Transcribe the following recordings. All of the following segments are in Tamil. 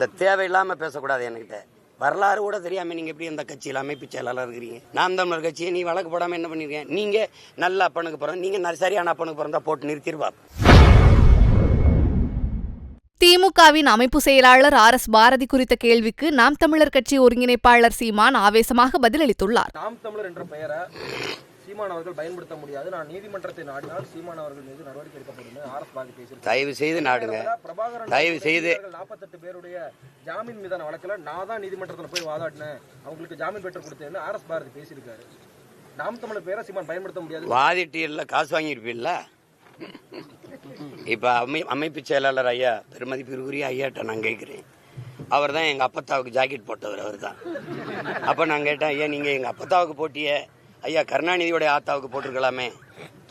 இந்த தேவையில்லாமல் பேசக்கூடாது என்கிட்ட. வரலாறு கூட தெரியாமல் நீங்கள் எப்படி இந்த கட்சியில் அமைப்பு செயலாளர் இருக்கிறீங்க? நாம் தமிழர் கட்சியை நீ வழக்கு போடாமல் என்ன பண்ணிருக்கீங்க நீங்கள் நல்ல அப்பனுக்கு பிறந்த நீங்கள் சரியான அப்பனுக்கு பிறந்தா போட்டு நிறுத்திடுவா திமுகவின் அமைப்பு செயலாளர் ஆர் எஸ் பாரதி குறித்த கேள்விக்கு நாம் தமிழர் கட்சி ஒருங்கிணைப்பாளர் சீமான் ஆவேசமாக பதிலளித்துள்ளார். நாம் தமிழர் என்ற பெயரை சீமான் அவர்கள் பயன்படுத்த முடியாது. நான் நீதிமன்றத்தை நாடினால் சீமான் அவர்கள் மீது நடவடிக்கை எடுக்கப்படும் ஆர் எஸ் பாரதி தயவு செய்து நாடுங்க. பிரபாகரன் தயவு செய்து நாற்பத்தெட்டு பேருடைய ஜாமீன் மீதான வழக்குல நான் தான் நீதிமன்றத்தில் போய் வாதாடினேன். அவங்களுக்கு ஜாமீன் பெற்று கொடுத்தேன்னு ஆர் எஸ் பாரதி பேசியிருக்காரு. நாம் தமிழர் பெயரை சீமான் பயன்படுத்த முடியாது. வாதிட்டியல்ல காசு வாங்கியிருப்பீல்ல? இப்போ அமை அமைப்பு செயலாளர் ஐயா பெருமதிப்பிற்குரிய ஐயாட்ட நான் கேட்குறேன். அவர் தான் எங்கள் அப்பத்தாவுக்கு ஜாக்கெட் போட்டவர் அவர் தான் அப்போ நான் கேட்டேன் ஐயா நீங்கள் எங்கள் அப்பத்தாவுக்கு போட்டிய ஐயா கருணாநிதியோடைய ஆத்தாவுக்கு போட்டிருக்கலாமே.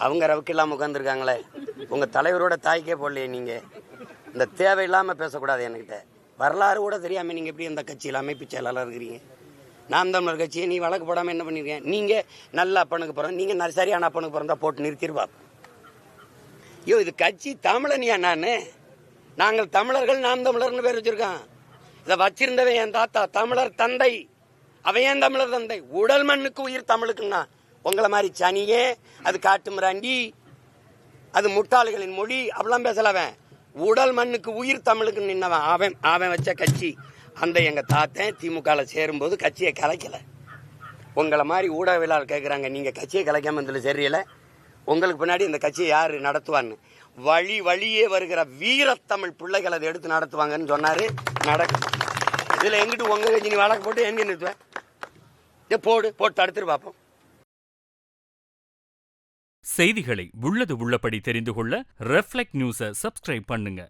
அவங்க ரவுக்கு இல்லாமல் உட்காந்துருக்காங்களே உங்கள் தலைவரோட தாய்க்கே போடலையே நீங்கள் இந்த தேவையில்லாமல் பேசக்கூடாது என்கிட்ட. வரலாறு கூட தெரியாமல் நீங்கள் எப்படி இந்த கட்சியில் அமைப்பு செயலாளர் இருக்கிறீங்க? நாம் தமிழர் கட்சியை நீ வழக்கு போடாமல் என்ன பண்ணியிருக்கேன் நீங்கள் நல்ல அப்பனுக்கு பிறந்த நீங்கள் சரியான அப்பனுக்கு பிறந்தா போட்டு நிறுத்திடுவா ஐயோ இது கட்சி தமிழனியா நான்? நாங்கள் தமிழர்கள் நாம் தமிழர்னு பேர் வச்சுருக்கான் இதை வச்சிருந்தவன் என் தாத்தா தமிழர் தந்தை. அவன் ஏன் தமிழர் தந்தை? உடல் மண்ணுக்கு உயிர் தமிழுக்குன்னா உங்களை மாதிரி சனியே அது காட்டு மிராண்டி அது முட்டாளிகளின் மொழி அப்படிலாம் பேசலவன் உடல் மண்ணுக்கு உயிர் தமிழுக்கு நின்னவன் அவன் அவன் வச்ச கட்சி. அந்த எங்கள் தாத்தன் திமுகவில் சேரும்போது கட்சியை கலைக்கல. உங்களை மாதிரி ஊடகவியலாளர் கேட்குறாங்க நீங்கள் கட்சியை கலைக்காம இதில் சரியில்லை உங்களுக்கு பின்னாடி இந்த கட்சியை யார் நடத்துவான்னு. வழி வழியே வருகிற வீரத்தமிழ் பிள்ளைகள் அதை எடுத்து நடத்துவாங்கன்னு சொன்னார் நடக்கும் இதில் எங்கிட்டு உங்கள் கட்சி நீ வழக்கு போட்டு என்ன நிறுத்துவேன் போடு போட்டு தடுத்துட்டு பார்ப்போம் செய்திகளை உள்ளது உள்ளபடி தெரிந்து கொள்ள ரெஃப்ளெக்ட் நியூஸை சப்ஸ்கிரைப் பண்ணுங்க.